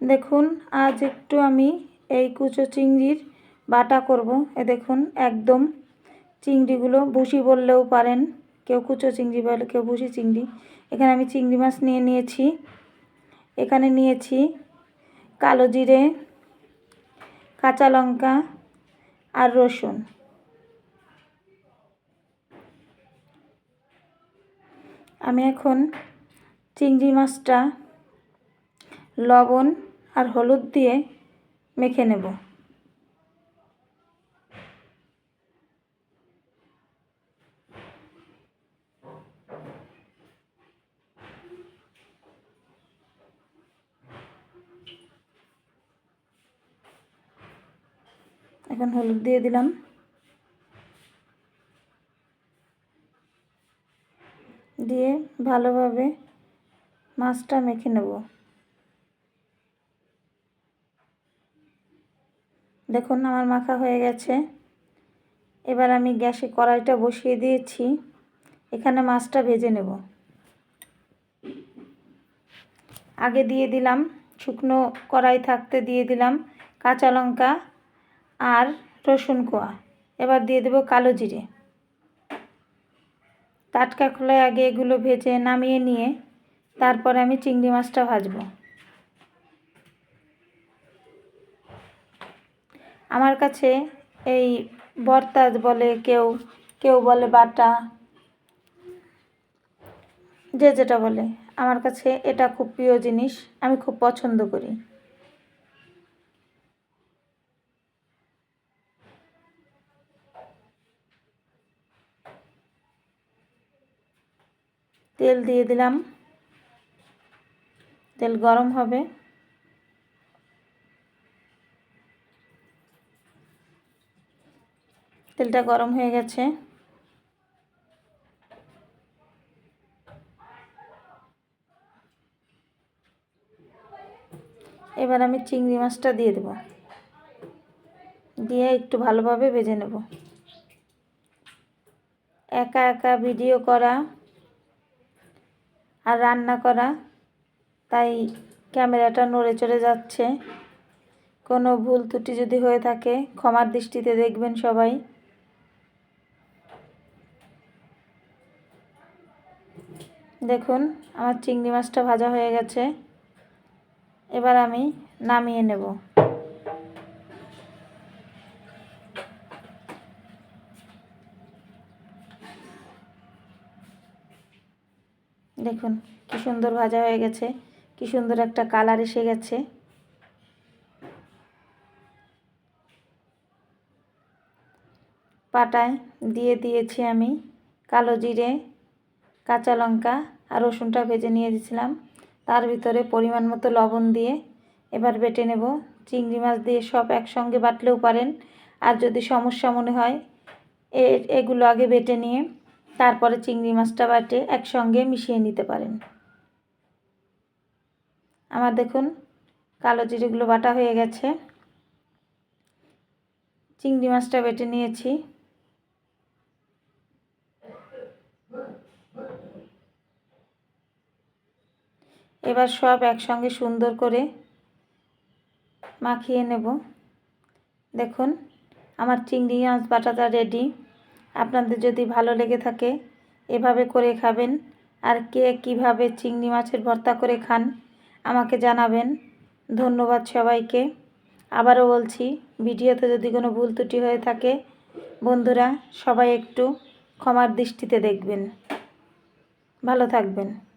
দেখুন, আজ একটু আমি এই কুচো চিংড়ির বাটা করব। এ দেখুন, একদম চিংড়িগুলো বুসি বললেও পারেন। কেউ কুচো চিংড়ি বলে, কেউ বুসি চিংড়ি। এখানে আমি চিংড়ি মাছ নিয়ে নিয়েছি। এখানে নিয়েছি কালো জিরে, কাঁচা লঙ্কা আর রসুন। আমি এখন চিংড়ি মাছটা, লবণ আর হলুদ দিয়ে মেখে নেব। এখন হলুদ দিয়ে দিলাম। দিয়ে ভালোভাবে মাছটা মেখে নেব। দেখুন আমার মাখা হয়ে গেছে। এবার আমি গ্যাসে কড়াইটা বসিয়ে দিয়েছি। এখানে মাছটা ভেজে নেব। আগে দিয়ে দিলাম শুকনো কড়াই থাকতে দিয়ে দিলাম কাঁচা লঙ্কা আর রসুন কোয়া। এবার দিয়ে দেবো কালো জিরে। টাটকা খোলায় আগে এগুলো ভেজে নামিয়ে নিয়ে তারপরে আমি চিংড়ি মাছটা ভাজবো। আমার কাছে এই ভর্তা বলে কেউ কেউ বলে বাটা, যে যেটা বলে, আমার কাছে এটা খুব প্রিয় জিনিস, আমি খুব পছন্দ করি। তেল দিয়ে দিলাম। তেল গরম হবে। তেলটা গরম হয়ে গেছে। এবার আমি চিংড়ি মাছটা দিয়ে দেব। দিয়ে একটু ভালোভাবে ভেজে নেব। একা একা ভিডিও করা আর রান্না করা, তাই ক্যামেরাটা নড়ে চড়ে যাচ্ছে। কোনো ভুল ত্রুটি যদি হয়ে থাকে, ক্ষমার দৃষ্টিতে দেখবেন সবাই। দেখুন, আমার চিংড়ি মাছটা ভাজা হয়ে গেছে। এবার আমি নামিয়ে নেব। দেখুন, কি সুন্দর ভাজা হয়ে গেছে, কি সুন্দর একটা কালার এসে গেছে। পাটায় দিয়ে দিয়েছি আমি কালো জিরে কাঁচা লঙ্কা আর রসুনটা ভেজে নিয়ে দিয়েছিলাম। তার ভিতরে পরিমাণ মতো লবণ দিয়ে এবার বেটে নেব। চিংড়ি মাছ দিয়ে সব একসঙ্গে বাটলেও পারেন। আর যদি সমস্যা মনে হয়, এ, এগুলো আগে বেটে নিয়ে তারপরে চিংড়ি মাছটা বাটে একসঙ্গে মিশিয়ে নিতে পারেন। আমার দেখুন, কালো জিরেগুলো বাটা হয়ে গেছে। চিংড়ি মাছটা বেটে নিয়েছি। এবার সব একসঙ্গে সুন্দর করে মাখিয়ে নেব। দেখুন, আমার চিংড়ি মাছ বাটাটা রেডি আপনাদের যদি ভালো লেগে থাকে, এভাবে করে খাবেন। আর কে কীভাবে চিংড়ি মাছের ভর্তা করে খান, আমাকে জানাবেন। ধন্যবাদ সবাইকে। আবারও বলছি, ভিডিওতে যদি কোনো ভুল ত্রুটি হয়ে থাকে, বন্ধুরা সবাই একটু ক্ষমার দৃষ্টিতে দেখবেন। ভালো থাকবেন।